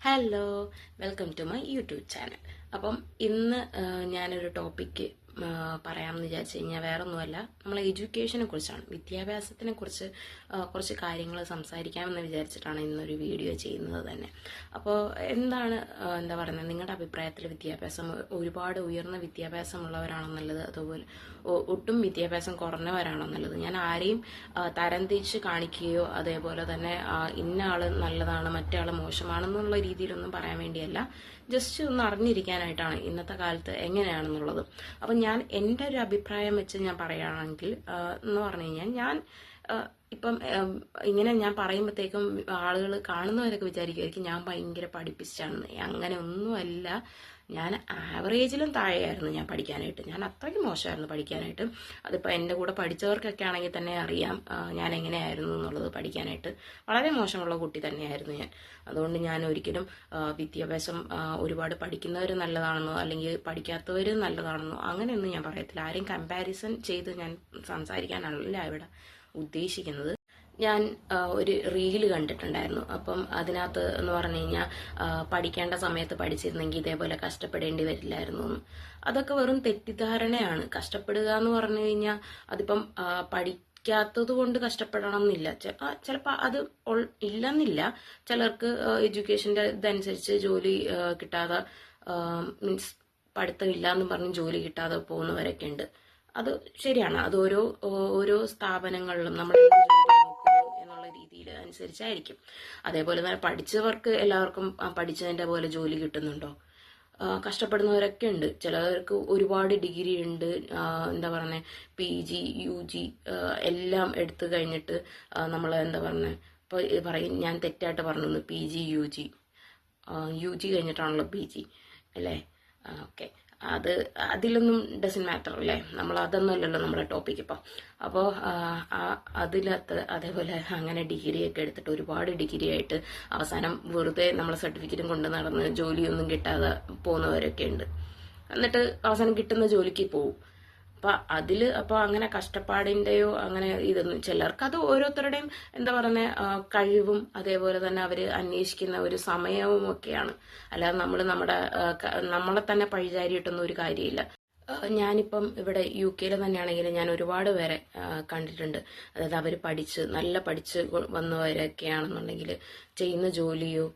Hello welcome to my YouTube channel അപ്പം ഇന്ന് ഞാനൊരു ടോപ്പിക്ക് പറയാമെന്ന് വിചാരിച്ചു കഴിഞ്ഞാൽ വേറെ ഒന്നുമല്ല നമ്മൾ എഡ്യൂക്കേഷനെ കുറിച്ചാണ്. വിദ്യാഭ്യാസത്തിനെ കുറിച്ച് കുറച്ച് കാര്യങ്ങൾ സംസാരിക്കാമെന്ന് വിചാരിച്ചിട്ടാണ് ഇന്നൊരു വീഡിയോ ചെയ്യുന്നത് തന്നെ. അപ്പോൾ എന്താണ് എന്താ പറയുന്നത്? നിങ്ങളുടെ അഭിപ്രായത്തിൽ വിദ്യാഭ്യാസം ഒരുപാട് ഉയർന്ന വിദ്യാഭ്യാസമുള്ളവരാണെന്നുള്ളത് അതുപോലെ ഒട്ടും വിദ്യാഭ്യാസം കുറഞ്ഞവരാണെന്നുള്ളത് ഞാൻ ആരെയും തരംതിരിച്ച് കാണിക്കുകയോ അതേപോലെ തന്നെ ഇന്ന ആൾ നല്ലതാണ് മറ്റേ ആൾ മോശമാണെന്നുള്ള രീതിയിലൊന്നും പറയാൻ വേണ്ടിയല്ല. ജസ്റ്റ് ഒന്ന് അറിഞ്ഞിരിക്കാനായിട്ടാണ് ഇന്നത്തെ കാലത്ത് എങ്ങനെയാണെന്നുള്ളത്. അപ്പം ഞാൻ എന്റെ ഒരു അഭിപ്രായം വെച്ച് ഞാൻ പറയുകയാണെങ്കിൽ എന്ന് പറഞ്ഞു കഴിഞ്ഞാൽ ഞാൻ ഇപ്പം ഇങ്ങനെ ഞാൻ പറയുമ്പോഴത്തേക്കും ആളുകൾ കാണുന്നവരൊക്കെ വിചാരിക്കുമായിരിക്കും ഞാൻ ഭയങ്കര പഠിപ്പിച്ചാണെന്ന്. അങ്ങനെ ഒന്നുമല്ല. ഞാൻ ആവറേജിലും താഴെയായിരുന്നു ഞാൻ പഠിക്കാനായിട്ട്. ഞാൻ അത്രയ്ക്ക് മോശമായിരുന്നു പഠിക്കാനായിട്ട്. അതിപ്പോൾ എന്റെ കൂടെ പഠിച്ചവർക്കൊക്കെ ആണെങ്കിൽ തന്നെ അറിയാം ഞാൻ എങ്ങനെയായിരുന്നു എന്നുള്ളത് പഠിക്കാനായിട്ട്. വളരെ മോശമുള്ള കുട്ടി തന്നെയായിരുന്നു ഞാൻ. അതുകൊണ്ട് ഞാൻ ഒരിക്കലും വിദ്യാഭ്യാസം ഒരുപാട് പഠിക്കുന്നവർ നല്ലതാണെന്നോ അല്ലെങ്കിൽ പഠിക്കാത്തവർ നല്ലതാണെന്നോ അങ്ങനെയൊന്നും ഞാൻ പറയത്തില്ല. ആരെയും കമ്പാരിസൺ ചെയ്ത് ഞാൻ സംസാരിക്കാനല്ല ഇവിടെ ഉദ്ദേശിക്കുന്നത്. ഞാൻ ഒരു റീൽ കണ്ടിട്ടുണ്ടായിരുന്നു. അപ്പം അതിനകത്ത് എന്ന് പറഞ്ഞു കഴിഞ്ഞാൽ പഠിക്കേണ്ട സമയത്ത് പഠിച്ചിരുന്നെങ്കിൽ ഇതേപോലെ കഷ്ടപ്പെടേണ്ടി വരില്ലായിരുന്നു. അതൊക്കെ വെറും തെറ്റിദ്ധാരണയാണ്. കഷ്ടപ്പെടുക എന്ന് പറഞ്ഞു കഴിഞ്ഞാൽ അതിപ്പം പഠിക്കാത്തത് കൊണ്ട് കഷ്ടപ്പെടണം എന്നില്ല ചിലപ്പോൾ അത് ഇല്ലെന്നില്ല. ചിലർക്ക് എഡ്യൂക്കേഷന്റെ ഇതനുസരിച്ച് ജോലി കിട്ടാതെ മീൻസ് പഠിത്തമില്ല എന്ന് പറഞ്ഞ് ജോലി കിട്ടാതെ പോകുന്നവരൊക്കെ ഉണ്ട് അത് ശരിയാണ്. അത് ഓരോ ഓരോ സ്ഥാപനങ്ങളിലും നമ്മൾ അനുസരിച്ചായിരിക്കും. അതേപോലെ തന്നെ പഠിച്ചവർക്ക് എല്ലാവർക്കും പഠിച്ചതിന്റെ പോലെ ജോലി കിട്ടുന്നുണ്ടോ? കഷ്ടപ്പെടുന്നവരൊക്കെ ഉണ്ട്. ചിലവർക്ക് ഒരുപാട് ഡിഗ്രി ഉണ്ട്. എന്താ പറയുന്നത് പി ജി യു ജി എല്ലാം എടുത്തു കഴിഞ്ഞിട്ട് നമ്മൾ എന്താ പറയുന്നത് ഇപ്പോൾ പറയും ഞാൻ തെറ്റായിട്ട് പറഞ്ഞു P G U G. U G കഴിഞ്ഞിട്ടാണല്ലോ P G അല്ലേ? ഓക്കെ. അത് അതിലൊന്നും ഡസൻ മാറ്റർ അല്ലേ? നമ്മൾ അതൊന്നുമല്ലല്ലോ നമ്മുടെ ടോപ്പിക് ഇപ്പം. അപ്പോൾ അതിലത്ത് അതേപോലെ അങ്ങനെ ഡിഗ്രി ഒക്കെ എടുത്തിട്ട് ഒരുപാട് ഡിഗ്രി ആയിട്ട് അവസാനം വെറുതെ നമ്മളെ സർട്ടിഫിക്കറ്റും കൊണ്ട് നടന്ന് ജോലിയൊന്നും കിട്ടാതെ പോകുന്നവരൊക്കെ ഉണ്ട്. എന്നിട്ട് അവസാനം കിട്ടുന്ന ജോലിക്ക് പോവും. അപ്പൊ അതിൽ അപ്പൊ അങ്ങനെ കഷ്ടപ്പാടിന്റെയോ അങ്ങനെ ഇതൊന്നും ചിലർക്ക് അത് ഓരോരുത്തരുടെയും എന്താ പറയുന്ന കഴിവും അതേപോലെ തന്നെ അവർ അന്വേഷിക്കുന്ന ഒരു സമയവും ഒക്കെയാണ്. അല്ലാതെ നമ്മൾ നമ്മുടെ നമ്മളെ തന്നെ പഴിചാരിയിട്ടൊന്നും ഒരു കാര്യമില്ല. ഞാനിപ്പം ഇവിടെ യു കെയിൽ തന്നെയാണെങ്കിൽ ഞാൻ ഒരുപാട് പേരെ കണ്ടിട്ടുണ്ട്. അതായത് അവർ പഠിച്ച് നല്ല പഠിച്ച് വന്നവരൊക്കെയാണെന്നുണ്ടെങ്കിൽ ചെയ്യുന്ന ജോലിയോ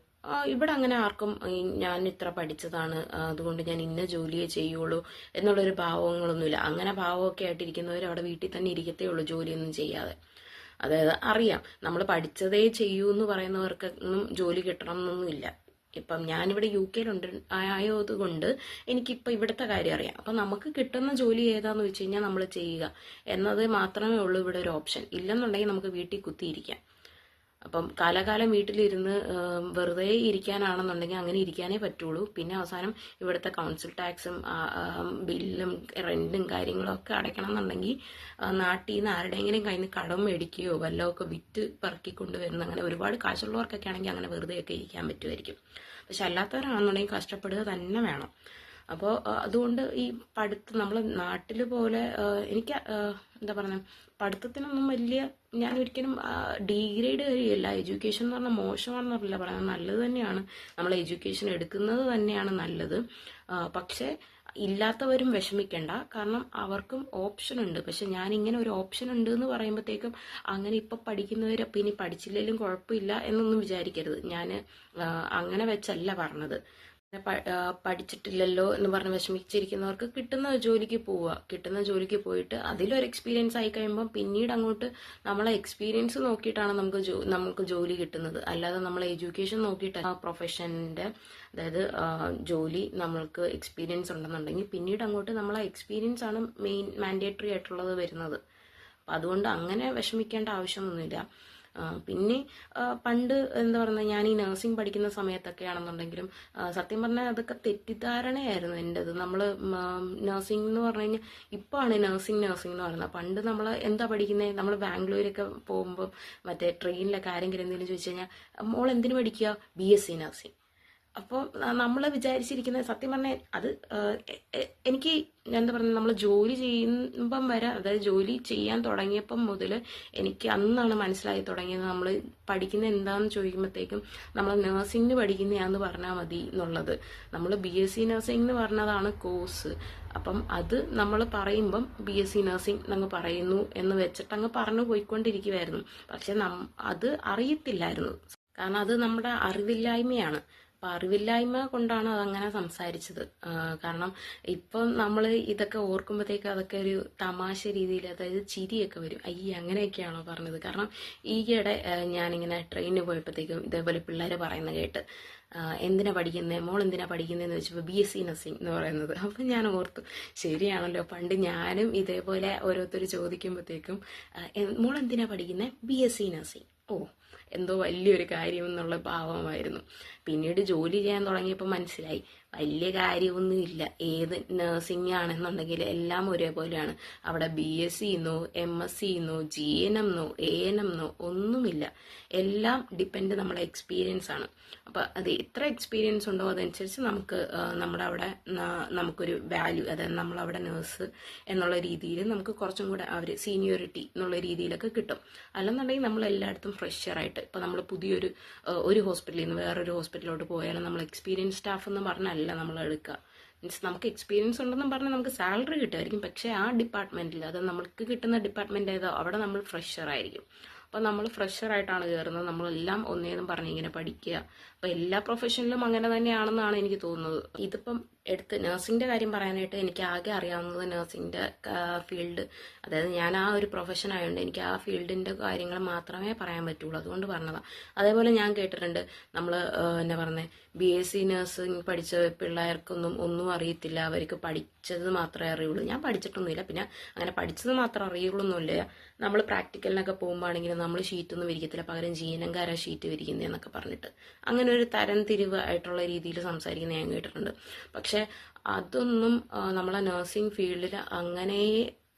ഇവിടെ അങ്ങനെ ആർക്കും ഞാൻ ഇത്ര പഠിച്ചതാണ് അതുകൊണ്ട് ഞാൻ ഇന്ന ജോലിയെ ചെയ്യുള്ളൂ എന്നുള്ളൊരു ഭാവങ്ങളൊന്നുമില്ല. അങ്ങനെ ഭാവമൊക്കെ ആയിട്ടിരിക്കുന്നവർ അവിടെ വീട്ടിൽ തന്നെ ഇരിക്കത്തേ ഉള്ളൂ ജോലിയൊന്നും ചെയ്യാതെ. അതായത് അറിയാം നമ്മൾ പഠിച്ചതേ ചെയ്യൂ എന്ന് പറയുന്നവർക്കൊന്നും ജോലി കിട്ടണം എന്നൊന്നുമില്ല ഇപ്പം ഞാനിവിടെ യു കെയിലുണ്ട് ആയതുകൊണ്ട് എനിക്കിപ്പോൾ ഇവിടുത്തെ കാര്യം അറിയാം. അപ്പം നമുക്ക് കിട്ടുന്ന ജോലി ഏതാന്ന് വെച്ച് കഴിഞ്ഞാൽ നമ്മൾ ചെയ്യുക. എന്നത് മാത്രമേ ഉള്ളൂ ഇവിടെ ഒരു ഓപ്ഷൻ. ഇല്ലെന്നുണ്ടെങ്കിൽ നമുക്ക് വീട്ടിൽ കുത്തിയിരിക്കാം. അപ്പം കാലാകാലം വീട്ടിലിരുന്ന് വെറുതെ ഇരിക്കാനാണെന്നുണ്ടെങ്കിൽ അങ്ങനെ ഇരിക്കാനേ പറ്റുള്ളൂ. പിന്നെ അവസാനം ഇവിടുത്തെ കൗൺസിൽ ടാക്സും ബില്ലും റെന്റും കാര്യങ്ങളും ഒക്കെ അടയ്ക്കണം എന്നുണ്ടെങ്കിൽ നാട്ടിൽ നിന്ന് ആരുടെയെങ്കിലും കയ്യിൽ നിന്ന് കടം മേടിക്കുകയോ വല്ലതും ഒക്കെ വിറ്റ് പറക്കിക്കൊണ്ട് അങ്ങനെ ഒരുപാട് കാശുള്ളവർക്കൊക്കെ ആണെങ്കിൽ അങ്ങനെ വെറുതെയൊക്കെ ഇരിക്കാൻ പറ്റുമായിരിക്കും. പക്ഷെ അല്ലാത്തവരാണെന്നുണ്ടെങ്കിൽ കഷ്ടപ്പെടുക തന്നെ വേണം. അപ്പോൾ അതുകൊണ്ട് ഈ പഠിത്തം നമ്മൾ നാട്ടിൽ പോലെ എനിക്ക് എന്താ പറയുക പഠിത്തത്തിനൊന്നും വലിയ ഞാൻ ഒരിക്കലും ഡീഗ്രേഡ് കാര്യമല്ല എഡ്യൂക്കേഷൻ എന്ന് പറഞ്ഞാൽ മോശമാണെന്ന് പറഞ്ഞില്ല പറയുന്നത് നല്ലത് തന്നെയാണ്. നമ്മൾ എഡ്യൂക്കേഷൻ എടുക്കുന്നത് തന്നെയാണ് നല്ലത്. പക്ഷെ ഇല്ലാത്തവരും വിഷമിക്കണ്ട. കാരണം അവർക്കും ഓപ്ഷൻ ഉണ്ട്. പക്ഷെ ഞാൻ ഇങ്ങനെ ഒരു ഓപ്ഷൻ ഉണ്ട് എന്ന് പറയുമ്പോഴത്തേക്കും അങ്ങനെ ഇപ്പം പഠിക്കുന്നവർ അപ്പം ഇനി പഠിച്ചില്ലെങ്കിലും കുഴപ്പമില്ല എന്നൊന്നും വിചാരിക്കരുത്. ഞാൻ അങ്ങനെ വെച്ചല്ല പറഞ്ഞത്. പഠിച്ചിട്ടില്ലല്ലോ എന്ന് പറഞ്ഞ് വിഷമിച്ചിരിക്കുന്നവർക്ക് കിട്ടുന്ന ജോലിക്ക് പോവുക കിട്ടുന്ന ജോലിക്ക് പോയിട്ട് അതിലൊരു എക്സ്പീരിയൻസ് ആയി കഴിയുമ്പോൾ പിന്നീട് അങ്ങോട്ട് നമ്മളെ എക്സ്പീരിയൻസ് നോക്കിയിട്ടാണ് നമുക്ക് നമുക്ക് ജോലി കിട്ടുന്നത്. അല്ലാതെ നമ്മൾ എഡ്യൂക്കേഷൻ നോക്കിയിട്ട് ആ പ്രൊഫഷന്റെ അതായത് ജോലി നമ്മൾക്ക് എക്സ്പീരിയൻസ് ഉണ്ടെന്നുണ്ടെങ്കിൽ പിന്നീട് അങ്ങോട്ട് നമ്മളെ എക്സ്പീരിയൻസ് ആണ് മെയിൻ മാൻഡേറ്ററി ആയിട്ടുള്ളത് വരുന്നത്. അപ്പം അതുകൊണ്ട് അങ്ങനെ വിഷമിക്കേണ്ട ആവശ്യമൊന്നുമില്ല. പിന്നെ പണ്ട് എന്താ പറയുക ഞാൻ ഈ നഴ്സിംഗ് പഠിക്കുന്ന സമയത്തൊക്കെ ആണെന്നുണ്ടെങ്കിലും സത്യം പറഞ്ഞാൽ അതൊക്കെ തെറ്റിദ്ധാരണയായിരുന്നു എന്റെത് നമ്മൾ നഴ്സിംഗ് എന്ന് പറഞ്ഞു കഴിഞ്ഞാൽ ആണ് നഴ്സിംഗ് നഴ്സിംഗ് എന്ന് പറയുന്നത്. പണ്ട് നമ്മൾ എന്താ പഠിക്കുന്നത് നമ്മൾ ബാംഗ്ലൂരൊക്കെ പോകുമ്പോൾ മറ്റേ ട്രെയിനിലൊക്കെ ആരെങ്കിലും എന്തെങ്കിലും ചോദിച്ചു കഴിഞ്ഞാൽ മോൾ എന്തിനു പഠിക്കുക ബി എസ് സി നഴ്സിംഗ് അപ്പോൾ നമ്മൾ വിചാരിച്ചിരിക്കുന്ന സത്യം പറഞ്ഞാൽ അത് എനിക്ക് എന്താ പറയുക നമ്മൾ ജോലി ചെയ്യുമ്പം വരെ അതായത് ജോലി ചെയ്യാൻ തുടങ്ങിയപ്പം മുതൽ എനിക്ക് അന്നാണ് മനസ്സിലായി തുടങ്ങിയത് നമ്മൾ പഠിക്കുന്ന എന്താണെന്ന് ചോദിക്കുമ്പോഴത്തേക്കും നമ്മൾ നഴ്സിംഗിന് പഠിക്കുന്നതാന്ന് പറഞ്ഞാൽ മതി എന്നുള്ളത്. നമ്മൾ ബി എസ് സി നഴ്സിംഗ് എന്ന് പറഞ്ഞതാണ് കോഴ്സ് അപ്പം അത് നമ്മൾ പറയുമ്പം ബി എസ് സി നഴ്സിംഗ് അങ്ങ് പറയുന്നു എന്ന് വെച്ചിട്ട് അങ്ങ് പറഞ്ഞു പോയിക്കൊണ്ടിരിക്കുമായിരുന്നു പക്ഷെ അത് അറിയത്തില്ലായിരുന്നു. കാരണം അത് നമ്മുടെ അറിവില്ലായ്മയാണ്. അപ്പം അറിവില്ലായ്മ കൊണ്ടാണ് അതങ്ങനെ സംസാരിച്ചത്. കാരണം ഇപ്പം നമ്മൾ ഇതൊക്കെ ഓർക്കുമ്പോഴത്തേക്ക് അതൊക്കെ ഒരു തമാശ രീതിയിൽ അതായത് ചിരിയൊക്കെ വരും. അയ്യ അങ്ങനെയൊക്കെയാണോ പറഞ്ഞത്? കാരണം ഈയിടെ ഞാനിങ്ങനെ ട്രെയിനിന് പോയപ്പോഴത്തേക്കും ഇതേപോലെ പിള്ളേര് പറയുന്ന കേട്ട് എന്തിനാ പഠിക്കുന്നത് മോൾ എന്തിനാ പഠിക്കുന്നതെന്ന് വെച്ചപ്പോൾ ബി എസ് സി നഴ്സിംഗ് എന്ന് പറയുന്നത്. അപ്പം ഞാൻ ഓർത്തു ശരിയാണല്ലോ. പണ്ട് ഞാനും ഇതേപോലെ ഓരോരുത്തർ ചോദിക്കുമ്പോഴത്തേക്കും മോൾ എന്തിനാ പഠിക്കുന്നത് ബി എസ് സി നഴ്സിംഗ് ഓ എന്തോ വലിയൊരു കാര്യം എന്നുള്ള ഭാവമായിരുന്നു. പിന്നീട് ജോലി ചെയ്യാൻ തുടങ്ങിയപ്പോൾ മനസ്സിലായി. വലിയ കാര്യമൊന്നുമില്ല ഏത് നഴ്സിംഗ് ആണെന്നുണ്ടെങ്കിൽ എല്ലാം ഒരേപോലെയാണ്. അവിടെ ബി എസ് സി എന്നോ എം എസ് സി എന്നോ ജി എൻ എം എന്നോ എ എൻ എം എന്നോ ഒന്നുമില്ല. എല്ലാം ഡിപ്പെൻഡ് നമ്മുടെ എക്സ്പീരിയൻസ് ആണ്. അപ്പോൾ അത് എത്ര എക്സ്പീരിയൻസ് ഉണ്ടോ അതനുസരിച്ച് നമുക്ക് നമ്മുടെ അവിടെ നമുക്കൊരു വാല്യൂ അതായത് നമ്മളവിടെ നേഴ്സ് എന്നുള്ള രീതിയിൽ നമുക്ക് കുറച്ചും കൂടെ അവർ സീനിയോറിറ്റി എന്നുള്ള രീതിയിലൊക്കെ കിട്ടും. അല്ലെന്നുണ്ടെങ്കിൽ നമ്മൾ എല്ലായിടത്തും ഫ്രഷറായിട്ട് ഇപ്പോൾ നമ്മൾ പുതിയൊരു ഒരു ഹോസ്പിറ്റലിൽ നിന്ന് വേറൊരു ഹോസ്പിറ്റലിലോട്ട് പോയാലും നമ്മൾ എക്സ്പീരിയൻസ് സ്റ്റാഫ് എന്ന് പറഞ്ഞല്ല നമ്മൾ എടുക്കുക മീൻസ് നമുക്ക് എക്സ്പീരിയൻസ് ഉണ്ടെന്നും പറഞ്ഞ് നമുക്ക് സാലറി കിട്ടുമായിരിക്കും. പക്ഷേ ആ ഡിപ്പാർട്ട്മെന്റിൽ അത് നമുക്ക് കിട്ടുന്ന ഡിപ്പാർട്ട്മെന്റ് ഏതോ അവിടെ നമ്മൾ ഫ്രഷർ ആയിരിക്കും. അപ്പോൾ നമ്മൾ ഫ്രഷർ ആയിട്ടാണ് കയറുന്നത് നമ്മളെല്ലാം ഒന്നേന്നും പറഞ്ഞ് ഇങ്ങനെ പഠിക്കുക. അപ്പോൾ എല്ലാ പ്രൊഫഷനിലും അങ്ങനെ തന്നെയാണെന്നാണ് എനിക്ക് തോന്നുന്നത്. ഇതിപ്പം എടുത്ത് നഴ്സിംഗിന്റെ കാര്യം പറയാനായിട്ട് എനിക്ക് ആകെ അറിയാവുന്നത് നഴ്സിംഗിന്റെ ഫീൽഡ് അതായത് ഞാൻ ആ ഒരു പ്രൊഫഷൻ ആയതുകൊണ്ട് എനിക്ക് ആ ഫീൽഡിന്റെ കാര്യങ്ങൾ മാത്രമേ പറയാൻ പറ്റുള്ളൂ. അതുകൊണ്ട് പറഞ്ഞതാണ് അതേപോലെ ഞാൻ കേട്ടിട്ടുണ്ട് നമ്മൾ എന്നാ പറഞ്ഞത് ബി എസ് സി നഴ്സിംഗ് പഠിച്ച പിള്ളേർക്കൊന്നും ഒന്നും അറിയത്തില്ല. അവർക്ക് പഠിച്ചത് മാത്രമേ അറിയുള്ളൂ. ഞാൻ പഠിച്ചിട്ടൊന്നുമില്ല. പിന്നെ അങ്ങനെ പഠിച്ചത് മാത്രം അറിയുള്ളൂ ഒന്നുമില്ല നമ്മൾ പ്രാക്ടിക്കലിനൊക്കെ പോകുമ്പോഴാണെങ്കിലും നമ്മൾ ഷീറ്റൊന്നും വിരിക്കത്തില്ല. പകരം ജീനങ്കാര ഷീറ്റ് വിരിക്കുന്നതെന്നൊക്കെ പറഞ്ഞിട്ട്. അങ്ങനെ ഒരു തരം തിരിവ് ആയിട്ടുള്ള രീതിയിൽ സംസാരിക്കുന്ന ഞാൻ കേട്ടിട്ടുണ്ട്. പക്ഷെ അതൊന്നും നമ്മളെ നഴ്സിംഗ് ഫീൽഡിൽ അങ്ങനെ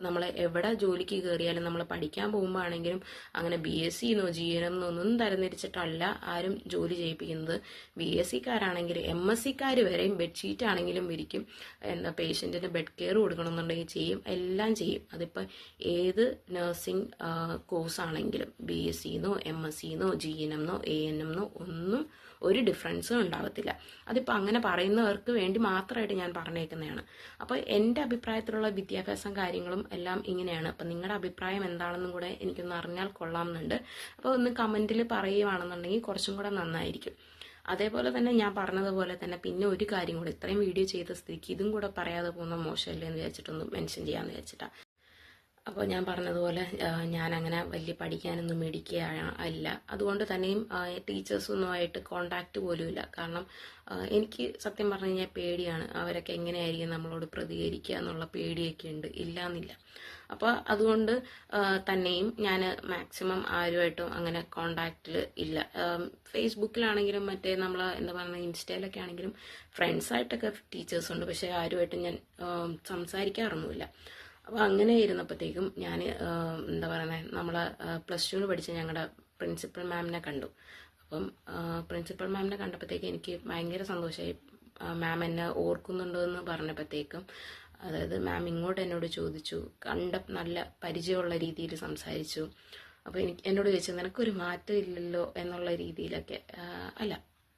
നമ്മൾ എവിടെ ജോലിക്ക് കയറിയാലും നമ്മൾ പഠിക്കാൻ പോകുമ്പോഴാണെങ്കിലും അങ്ങനെ ബി എസ് സി എന്നോ ജി എൻ എന്നോ ഒന്നും തരംതിരിച്ചിട്ടല്ല ആരും ജോലി ചെയ്യിപ്പിക്കുന്നത്. ബി എസ് സിക്കാരാണെങ്കിൽ എം എസ് സിക്കാർ വരെയും ബെഡ്ഷീറ്റ് ആണെങ്കിലും വിരിക്കും എന്താ പേഷ്യന്റിന് ബെഡ് കെയർ കൊടുക്കണമെന്നുണ്ടെങ്കിൽ ചെയ്യും. എല്ലാം ചെയ്യും. അതിപ്പോൾ ഏത് നഴ്സിംഗ് കോഴ്സാണെങ്കിലും ബി എസ് സിന്നോ എം എസ് സിന്നോ ജി എൻ എംന്നോ എ എൻ എംന്നോ ഒന്നും ഒരു ഡിഫറൻസും ഉണ്ടാവത്തില്ല. അതിപ്പോൾ അങ്ങനെ പറയുന്നവർക്ക് വേണ്ടി മാത്രമായിട്ട് ഞാൻ പറഞ്ഞേക്കുന്നതാണ്. അപ്പോൾ എന്റെ അഭിപ്രായത്തിലുള്ള വിദ്യാഭ്യാസം കാര്യങ്ങളും എല്ലാം ഇങ്ങനെയാണ്. അപ്പം നിങ്ങളുടെ അഭിപ്രായം എന്താണെന്നും കൂടെ എനിക്കൊന്ന് അറിഞ്ഞാൽ കൊള്ളാമെന്നുണ്ട് അപ്പോൾ ഒന്ന് കമന്റിൽ പറയുവാണെന്നുണ്ടെങ്കിൽ കുറച്ചും കൂടെ നന്നായിരിക്കും. അതേപോലെ തന്നെ ഞാൻ പറഞ്ഞതുപോലെ തന്നെ പിന്നെ ഒരു കാര്യം കൂടെ ഇത്രയും വീഡിയോ ചെയ്ത സ്ഥിതിക്ക് ഇതും കൂടെ പറയാതെ പോകുന്ന മോശമല്ലേ എന്ന് വിചാരിച്ചിട്ടൊന്ന് മെൻഷൻ ചെയ്യാമെന്ന് വിചാരിച്ചിട്ടാ. അപ്പോൾ ഞാൻ പറഞ്ഞതുപോലെ ഞാൻ അങ്ങനെ വലിയ പഠിക്കാനൊന്നും മേടിക്കുക അല്ല. അതുകൊണ്ട് തന്നെയും ടീച്ചേഴ്സൊന്നുമായിട്ട് കോണ്ടാക്ട് പോലുമില്ല. കാരണം എനിക്ക് സത്യം പറഞ്ഞു കഴിഞ്ഞാൽ പേടിയാണ്. അവരൊക്കെ എങ്ങനെയായിരിക്കും നമ്മളോട് പ്രതികരിക്കുക എന്നുള്ള പേടിയൊക്കെ ഉണ്ട്. ഇല്ല എന്നില്ല അപ്പോൾ അതുകൊണ്ട് തന്നെയും ഞാൻ മാക്സിമം ആരുമായിട്ടും അങ്ങനെ കോണ്ടാക്റ്റിൽ ഇല്ല. ഫേസ്ബുക്കിലാണെങ്കിലും മറ്റേ നമ്മൾ എന്താ പറയുക ഇൻസ്റ്റയിലൊക്കെ ആണെങ്കിലും ഫ്രണ്ട്സായിട്ടൊക്കെ ടീച്ചേഴ്സ് ഉണ്ട്. പക്ഷേ ആരുമായിട്ടും ഞാൻ സംസാരിക്കാറൊന്നുമില്ല. അപ്പോൾ അങ്ങനെ ഇരുന്നപ്പോഴത്തേക്കും ഞാൻ എന്താ പറയുന്നത് നമ്മളെ പ്ലസ് ടുവിന് പഠിച്ച ഞങ്ങളുടെ പ്രിൻസിപ്പൽ മാമിനെ കണ്ടു. അപ്പം പ്രിൻസിപ്പൽ മാമിനെ കണ്ടപ്പോഴത്തേക്ക് എനിക്ക് ഭയങ്കര സന്തോഷമായി മാം എന്നെ ഓർക്കുന്നുണ്ടോ എന്ന് പറഞ്ഞപ്പോഴത്തേക്കും അതായത് മാം ഇങ്ങോട്ട് എന്നോട് ചോദിച്ചു കണ്ട നല്ല പരിചയമുള്ള രീതിയിൽ സംസാരിച്ചു. അപ്പോൾ എനിക്ക് എന്നോട് ചോദിച്ചു നിനക്കൊരു മാറ്റം ഇല്ലല്ലോ എന്നുള്ള രീതിയിലൊക്കെ അല്ല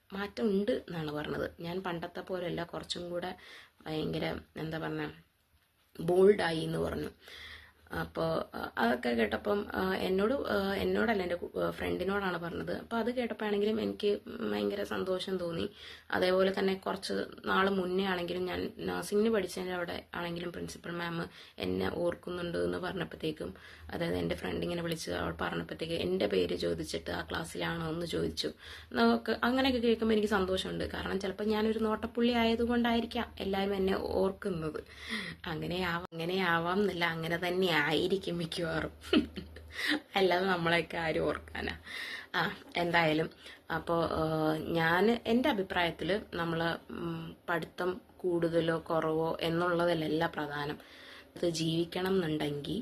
മാറ്റം ഉണ്ട് എന്നാണ് പറഞ്ഞത്. ഞാൻ പണ്ടത്തെ പോലെയല്ല കുറച്ചും കൂടെ ഭയങ്കര എന്താ പറഞ്ഞ ബോൾഡായി എന്ന് പറഞ്ഞു. അപ്പോൾ അതൊക്കെ കേട്ടപ്പം എന്നോട് എന്നോടല്ല എന്റെ ഫ്രണ്ടിനോടാണ് പറഞ്ഞത്. അപ്പോൾ അത് കേട്ടപ്പോഴാണെങ്കിലും എനിക്ക് ഭയങ്കര സന്തോഷം തോന്നി. അതേപോലെ തന്നെ കുറച്ച് നാൾ മുന്നേ ആണെങ്കിലും ഞാൻ നഴ്സിംഗിന് പഠിച്ചതിന്റെ അവിടെ ആണെങ്കിലും പ്രിൻസിപ്പൽ മാം എന്നെ ഓർക്കുന്നുണ്ട് എന്ന് പറഞ്ഞപ്പോഴത്തേക്കും അതായത് എന്റെ ഫ്രണ്ട് ഇങ്ങനെ വിളിച്ച് അവൾ പറഞ്ഞപ്പോഴത്തേക്ക് എന്റെ പേര് ചോദിച്ചിട്ട് ആ ക്ലാസ്സിലാണോ എന്ന് ചോദിച്ചു. നമുക്ക് അങ്ങനെയൊക്കെ കേൾക്കുമ്പോൾ എനിക്ക് സന്തോഷമുണ്ട്. കാരണം ചിലപ്പോൾ ഞാനൊരു നോട്ടപ്പുള്ളി ആയതുകൊണ്ടായിരിക്കാം എല്ലാവരും എന്നെ ഓർക്കുന്നത്. അങ്ങനെ ആവാം അങ്ങനെ എന്നല്ല അങ്ങനെ തന്നെ ആയിരിക്കും മിക്കവാറും. അല്ലാതെ നമ്മളെയൊക്കെ ആരും ഓർക്കാനാ. ആ എന്തായാലും. അപ്പോൾ ഞാൻ എന്റെ അഭിപ്രായത്തിൽ നമ്മൾ പഠിത്തം കൂടുതലോ കുറവോ എന്നുള്ളതിലല്ല പ്രധാനം. അത് ജീവിക്കണം എന്നുണ്ടെങ്കിൽ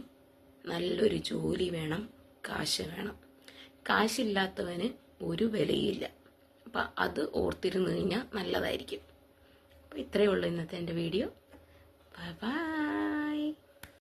നല്ലൊരു ജോലി വേണം കാശ് വേണം. കാശില്ലാത്തവന് ഒരു വിലയില്ല അപ്പം അത് ഓർത്തിരുന്നു കഴിഞ്ഞാൽ നല്ലതായിരിക്കും. അപ്പോൾ ഇത്രയേ ഉള്ളൂ ഇന്നത്തെ എന്റെ വീഡിയോ. Bye bye.